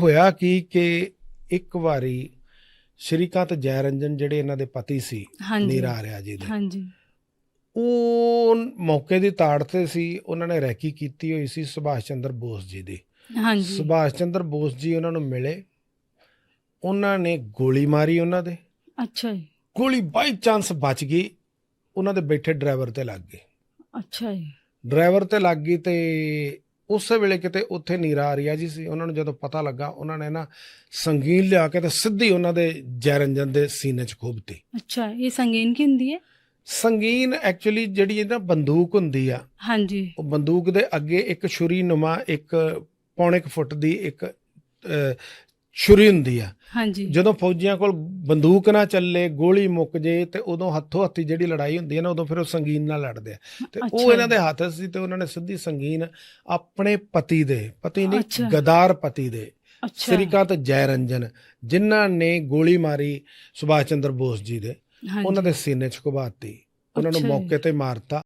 ਹੋਇਆ ਕੀ ਕਿ ਇੱਕ ਵਾਰੀ ਸ਼੍ਰੀਕਾਂਤ ਜੈਰੰਜਨ ਜਿਹੜੇ ਇਹਨਾਂ ਦੇ ਪਤੀ ਸੀ ਨੀਰਾ ਆਰਿਆ ਜੀ ਦੇ ਹਾਂਜੀ। ਉਹ ਮੌਕੇ ਦੀ ਤਾੜ ਤੇ ਸੀ ਉਹਨਾਂ ਨੇ ਰੈਕੀ ਕੀਤੀ ਹੋਈ ਸੀ ਸੁਭਾਸ਼ ਚੰਦਰ ਬੋਸ ਜੀ ਦੀ। ਹਾਂਜੀ। ਸੁਭਾਸ਼ ਚੰਦਰ ਬੋਸ ਜੀ ਉਹਨਾਂ ਨੂੰ ਮਿਲੇ ਉਹਨਾਂ ਨੇ ਗੋਲੀ ਮਾਰੀ ਉਹਨਾਂ ਦੇ। ਅੱਛਾ ਜੀ। ਗੋਲੀ ਬਾਈ ਚਾਂਸ ਬਚ ਗਈ ਉਹਨਾਂ ਦੇ ਬੈਠੇ ਡਰਾਈਵਰ ਤੇ ਲੱਗ ਗਈ ਅੱਛਾ ਜੀ। ਡਰਾਈਵਰ ਤੇ ਲੱਗ ਗਈ ਤੇ ਉਸੇ ਵੇਲੇ ਕਿਤੇ ਉੱਥੇ ਨੀਰਾ ਆਰੀਆ ਜੀ ਸੀ। ਉਹਨਾਂ ਨੂੰ ਜਦੋਂ ਪਤਾ ਲੱਗਾ ਉਹਨਾਂ ਨੇ ਨਾ ਸੰਗੀਨ ਲਿਆ ਕੇ ਤੇ ਸਿੱਧੀ ਉਹਨਾਂ ਦੇ ਜੈਰੰਜਨ ਦੇ ਸੀਨੇ 'ਚ ਖੋਬਤੀ ਅੱਛਾ ਇਹ ਸੰਗੀਨ ਕੀ ਹੁੰਦੀ ਹੈ? ਸੰਗੀਨ ਐਕਚੁਅਲੀ ਜਿਹੜੀ ਇਹ ਨਾ ਬੰਦੂਕ ਹੁੰਦੀ ਆ ਹਾਂਜੀ। ਉਹ ਬੰਦੂਕ ਦੇ ਅੱਗੇ ਇੱਕ ਛੁਰੀ ਨੁਮਾ ਇੱਕ ਪੌਣੇ ਫੁੱਟ ਦੀ ਇੱਕ ਛੁਰੀ ਹੁੰਦੀ ਆ ਹਾਂਜੀ ਜਦੋਂ ਫੌਜੀਆਂ ਕੋਲ ਬੰਦੂਕ ਨਾ ਚੱਲੇ ਗੋਲੀ ਮੁੱਕ ਜੇ ਤੇ ਉਦੋਂ ਹੱਥੋਂ ਹੱਥੀ ਜਿਹੜੀ ਲੜਾਈ ਹੁੰਦੀ ਹੈ ਨਾ ਉਦੋਂ ਫਿਰ ਉਹ ਸੰਗੀਨ ਨਾਲ ਲੜਦੇ ਆ ਤੇ ਉਹ ਇਹਨਾਂ। ਦੇ ਹੱਥ ਸੀ ਤੇ ਉਹਨਾਂ ਨੇ ਸਿੱਧੀ ਸੰਗੀਨ ਆਪਣੇ ਪਤੀ ਦੇ ਪਤੀ ਨਹੀਂ। ਗਦਾਰ ਪਤੀ ਦੇ ਸ੍ਰੀਕਾਂਤ ਜੈਰੰਜਨ ਜਿਨ੍ਹਾਂ ਨੇ ਗੋਲੀ ਮਾਰੀ ਸੁਭਾਸ਼ ਚੰਦਰ ਬੋਸ ਜੀ ਦੇ। ਉਹਨਾਂ ਦੇ ਸੀਨੇ 'ਚ ਘੁਬਾਤੀ ਉਹਨਾਂ ਨੂੰ। ਮੌਕੇ ਤੇ ਮਾਰਤਾ